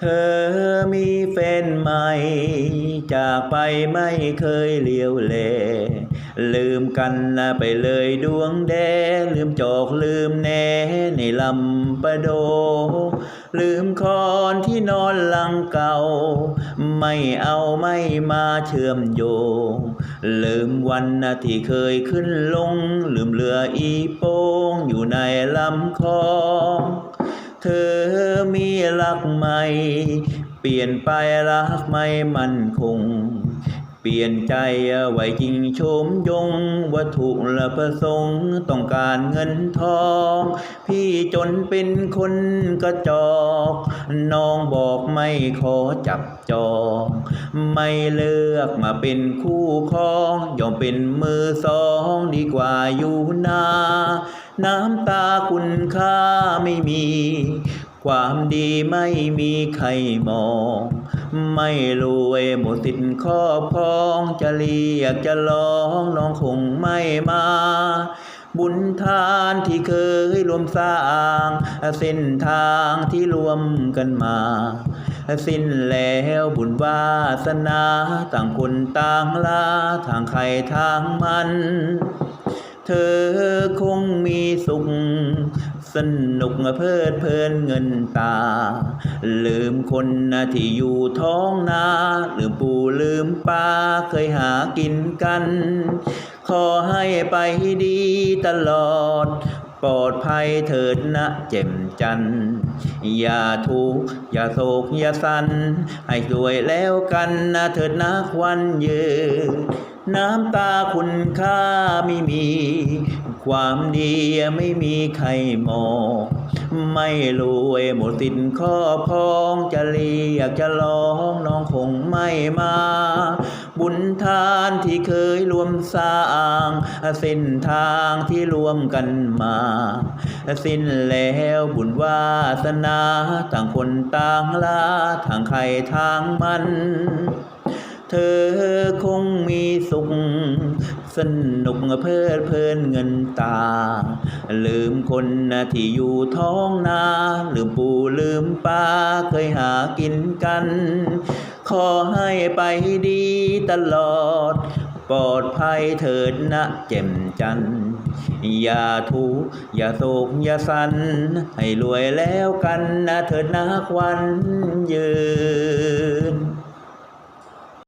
เธอมีแฟนใหม่ จากไปไม่เคยเลี้ยวแลลืมกันนะไปเลยดวงแด ลืมจอกลืมแหนในลำปะโด ลืมคอนที่นอนหลังเก่า ไม่เอาไม่มาเชื่อมโยง ลืมวันนะที่เคยขึ้นลง ลืมเรืออีโป้งอยู่ในลำคลอง เธอมีรักใหม่ เปลี่ยนไปรักไม่มั่นคง ปลี่ยนใจไว้จริงโชมยง วัตถุละประสงค์ต้องการเงินทอง พี่จนเป็นคนกระจอก น้องบอกไม่ขอจับจอง ไม่เลือกมาเป็นคู่ครองยอมเป็นมือสองดีกว่าอยู่นา น้ำตาคุณค่าไม่มี ความดีไม่มีใครมอง ไม่รวยหมดสิทธิ์ครอบครองจะเรียกจะร้องน้องคงไม่มา บุญทานที่เคยรวมสร้าง เส้นทางที่รวมกันมา สิ้นแล้วบุญวาสนาต่างคนต่างลาทางใครทางมัน เธอคงมีสุข นุกเพลิดเพลินเงินตา ลืมคนนะที่อยู่ท้องนา ลืมปู่ลืมป้าเคยหากินกัน ขอให้ไปดีตลอด ปลอดภัยเถิดนะเจ็มจัน อย่าทุกข์อย่าโศกอย่าสัน ให้สวยแล้วกันนะเถิดนะควันยืนน้ำตาคุณค่าไม่มี ความดีไม่มีใครมอง ไม่รวยหมดสิทธิ์ครอบครองจะเรียกจะร้องน้องคงไม่มา บุญทานที่เคยรวมสร้างเส้นทางที่รวมกันมา สิ้นแล้วบุญวาสนา ต่างคนต่างลาทางใครทางมัน เธอคงมีสุข สนุกเพลิดเพลินเงินตา ลืมคนนะที่อยู่ท้องนาลืมปู่ลืมป้าเคยหากินกัน ขอให้ไปดีตลอด ปลอดภัยเถิดนะเจ็มจันอย่าทุกข์อย่าโศกอย่าสัน ให้รวยแล้วกันนะเถิดนะควันยืน